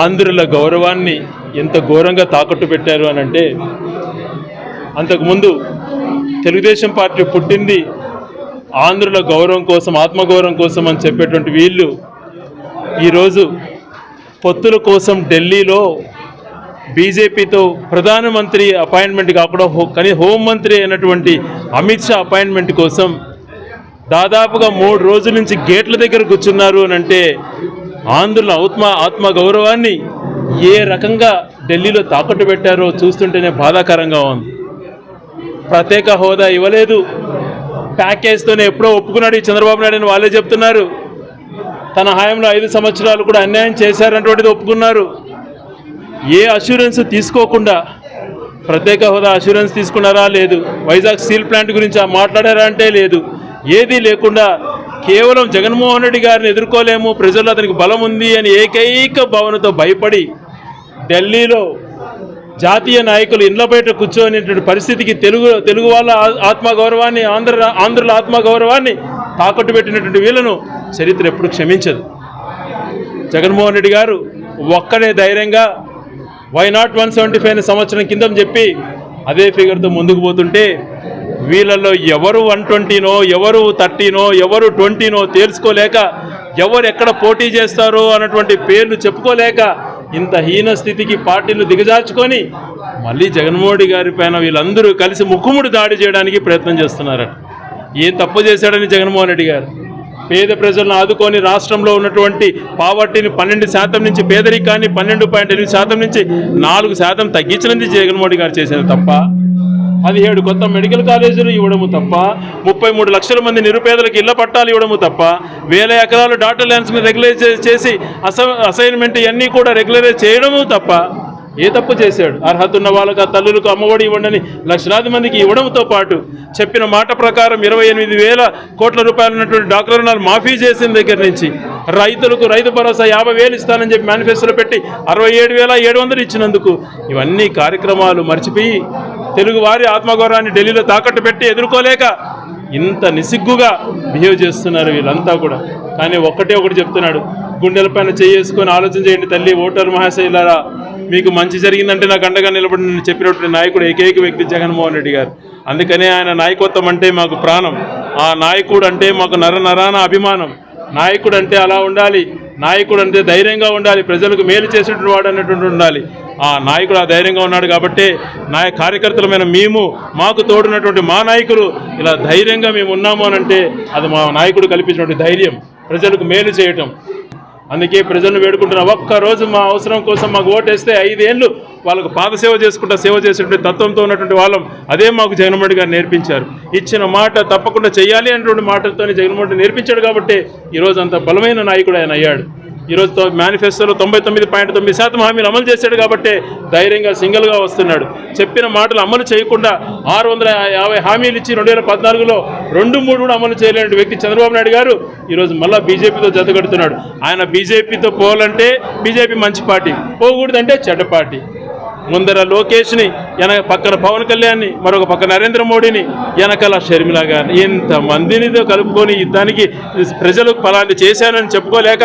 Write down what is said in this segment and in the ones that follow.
ఆంధ్రుల గౌరవాన్ని ఎంత ఘోరంగా తాకట్టు పెట్టారు అని అంటే అంతకుముందు తెలుగుదేశం పార్టీ పుట్టింది ఆంధ్రుల గౌరవం కోసం ఆత్మగౌరవం కోసం అని చెప్పేటువంటి వీళ్ళు ఈరోజు పొత్తుల కోసం ఢిల్లీలో బీజేపీతో ప్రధానమంత్రి అపాయింట్మెంట్ కాకుండా హో కానీ హోంమంత్రి అయినటువంటి అమిత్ షా అపాయింట్మెంట్ కోసం దాదాపుగా మూడు రోజుల నుంచి గేట్ల దగ్గర కూర్చున్నారు అని అంటే ఆంధ్రుల ఆత్మ ఆత్మ గౌరవాన్ని ఏ రకంగా ఢిల్లీలో తాకట్టు పెట్టారో చూస్తుంటేనే బాధాకరంగా ఉంది. ప్రత్యేక హోదా ఇవ్వలేదు. ప్యాకేజ్తోనే ఎప్పుడో ఒప్పుకున్నాడు ఈ చంద్రబాబు నాయుడు అని వాళ్ళే చెప్తున్నారు. తన హయాంలో ఐదు సంవత్సరాలు కూడా అన్యాయం చేశారన్నటువంటిది ఒప్పుకున్నారు. ఏ అష్యూరెన్స్ తీసుకోకుండా ప్రత్యేక హోదా అష్యూరెన్స్ తీసుకున్నారా? లేదు. వైజాగ్ స్టీల్ ప్లాంట్ గురించి మాట్లాడారా? అంటే లేదు. ఏదీ లేకుండా కేవలం జగన్మోహన్ రెడ్డి గారిని ఎదుర్కోలేము ప్రజల్లో అతనికి బలం ఉంది అని ఏకైక భావనతో భయపడి ఢిల్లీలో జాతీయ నాయకులు ఇండ్ల బయట కూర్చోనేటువంటి పరిస్థితికి తెలుగు తెలుగు వాళ్ళ ఆ- ఆత్మగౌరవాన్ని ఆంధ్ర ఆంధ్రుల ఆత్మగౌరవాన్ని తాకట్టు పెట్టినటువంటి వీళ్ళను చరిత్ర ఎప్పుడు క్షమించదు. జగన్మోహన్ రెడ్డి గారు ఒక్కడే ధైర్యంగా why not one seventy five సంవత్సరం కింద చెప్పి అదే ఫిగర్తో ముందుకు పోతుంటే వీళ్ళల్లో ఎవరు వన్ ట్వంటీనో ఎవరు థర్టీనో ఎవరు ట్వంటీనో తేల్చుకోలేక ఎవరు ఎక్కడ పోటీ చేస్తారో అన్నటువంటి పేర్లు చెప్పుకోలేక ఇంత హీన స్థితికి పార్టీలు దిగజార్చుకొని మళ్ళీ జగన్మోహన్ గారి పైన వీళ్ళందరూ కలిసి ముక్కుముడి దాడి చేయడానికి ప్రయత్నం చేస్తున్నారట. ఏం తప్పు చేశాడని జగన్మోహన్ రెడ్డి గారు? పేద ప్రజలను ఆదుకొని రాష్ట్రంలో ఉన్నటువంటి పావర్టీని పన్నెండు శాతం నుంచి పేదరికాన్ని పన్నెండు పాయింట్ ఎనిమిది శాతం నుంచి నాలుగు శాతం తగ్గించినది జగన్మోహన్ గారు చేసేది తప్ప పదిహేడు కొత్త మెడికల్ కాలేజీలు ఇవ్వడము తప్ప ముప్పై మూడు లక్షల మంది నిరుపేదలకు ఇళ్ళ పట్టాలు ఇవ్వడము తప్ప వేల ఎకరాలు డాక్టర్ ల్యాండ్స్ని రెగ్యులైజ్ చేసి అస అసైన్మెంట్ ఇవన్నీ కూడా రెగ్యులరైజ్ చేయడము తప్ప ఏ తప్పు చేశాడు? అర్హత ఉన్న వాళ్ళకు ఆ తల్లులకు అమ్మఒడి ఇవ్వండి లక్షలాది మందికి ఇవ్వడంతో పాటు చెప్పిన మాట ప్రకారం ఇరవై ఎనిమిది వేల కోట్ల రూపాయలు ఉన్నటువంటి డాక్టర్ రుణాలు మాఫీ చేసిన దగ్గర నుంచి. రైతులకు రైతు భరోసా యాభై వేలు ఇస్తానని చెప్పి మేనిఫెస్టోలో పెట్టి అరవై ఏడు వేల ఏడు వందలు ఇచ్చినందుకు ఇవన్నీ కార్యక్రమాలు మర్చిపోయి తెలుగువారి ఆత్మగౌరవాన్ని ఢిల్లీలో తాకట్టు పెట్టి ఎదుర్కోలేక ఇంత నిసిగ్గుగా బిహేవ్ చేస్తున్నారు వీళ్ళంతా కూడా. కానీ ఒక్కటే ఒకటి చెప్తున్నాడు గుండెలపైన చేసుకొని ఆలోచన చేయండి తల్లి ఓటర్ మహాశైలారా మీకు మంచి జరిగిందంటే నాకు అండగా నిలబడి నేను చెప్పినటువంటి నాయకుడు ఏకైక వ్యక్తి జగన్మోహన్ రెడ్డి గారు. అందుకనే ఆయన నాయకత్వం అంటే మాకు ప్రాణం. ఆ నాయకుడు అంటే మాకు నర నరాన అభిమానం. నాయకుడు అంటే అలా ఉండాలి. నాయకుడు అంటే ధైర్యంగా ఉండాలి ప్రజలకు మేలు చేసేటువంటి వాడు అన్నటువంటి ఉండాలి. ఆ నాయకుడు ఆ ధైర్యంగా ఉన్నాడు కాబట్టి నాయ కార్యకర్తలమైన మేము మాకు తోడున్నటువంటి మా నాయకులు ఇలా ధైర్యంగా మేము ఉన్నాము అని అంటే అది మా నాయకుడు కల్పించినటువంటి ధైర్యం ప్రజలకు మేలు చేయటం. అందుకే ప్రజలను వేడుకుంటున్నా ఒక్క రోజు మా అవసరం కోసం మాకు ఓటేస్తే ఐదేళ్ళు వాళ్ళకు పాదసేవ చేసుకుంటా సేవ చేసేటువంటి తత్వంతో ఉన్నటువంటి వాళ్ళం. అదే మాకు జగన్మోహన్ గారు నేర్పించారు. ఇచ్చిన మాట తప్పకుండా చేయాలి అనేటువంటి మాటలతోనే జగన్మోహన్ నేర్పించాడు కాబట్టి ఈరోజు అంత బలమైన నాయకుడు ఆయన అయ్యాడు. ఈరోజు మేనిఫెస్టోలో తొంభై తొమ్మిది పాయింట్ తొమ్మిది శాతం హామీలు అమలు చేశాడు కాబట్టి ధైర్యంగా సింగిల్గా వస్తున్నాడు. చెప్పిన మాటలు అమలు చేయకుండా ఆరు వందల యాభై హామీలు ఇచ్చి రెండు వేల పద్నాలుగులో రెండు మూడు కూడా అమలు చేయలేని వ్యక్తి చంద్రబాబు నాయుడు గారు ఈరోజు మళ్ళీ బీజేపీతో జతగడుతున్నాడు ఆయన బీజేపీతో పోవాలంటే బీజేపీ మంచి పార్టీ పోకూడదంటే చెడ్డ పార్టీ. ముందర లోకేష్ని వెనక పక్కన పవన్ కళ్యాణ్ని మరొక పక్క నరేంద్ర మోడీని వెనకాల షర్మిల గారిని. ఇంతమందినితో కలుపుకొని యుద్ధానికి ప్రజలకు ఫలాన్ని చేశానని చెప్పుకోలేక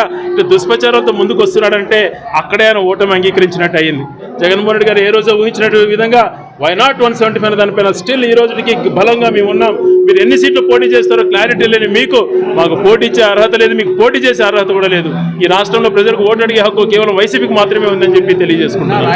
దుష్ప్రచారంతో ముందుకు వస్తున్నాడంటే అక్కడే ఆయన ఓటమి అంగీకరించినట్టు అయింది. జగన్మోహన్ రెడ్డి గారు ఏ రోజు ఊహించినట్టు విధంగా why not one seventy five దానిపైన స్టిల్ ఈ రోజుకి బలంగా మేము ఉన్నాం. మీరు ఎన్ని సీట్లు పోటీ చేస్తారో క్లారిటీ లేని మీకు మాకు పోటీ ఇచ్చే అర్హత లేదు మీకు పోటీ చేసే అర్హత కూడా లేదు. ఈ రాష్ట్రంలో ప్రజలకు ఓటు అడిగే హక్కు కేవలం వైసీపీకి మాత్రమే ఉందని చెప్పి తెలియజేసుకుంటున్నాను.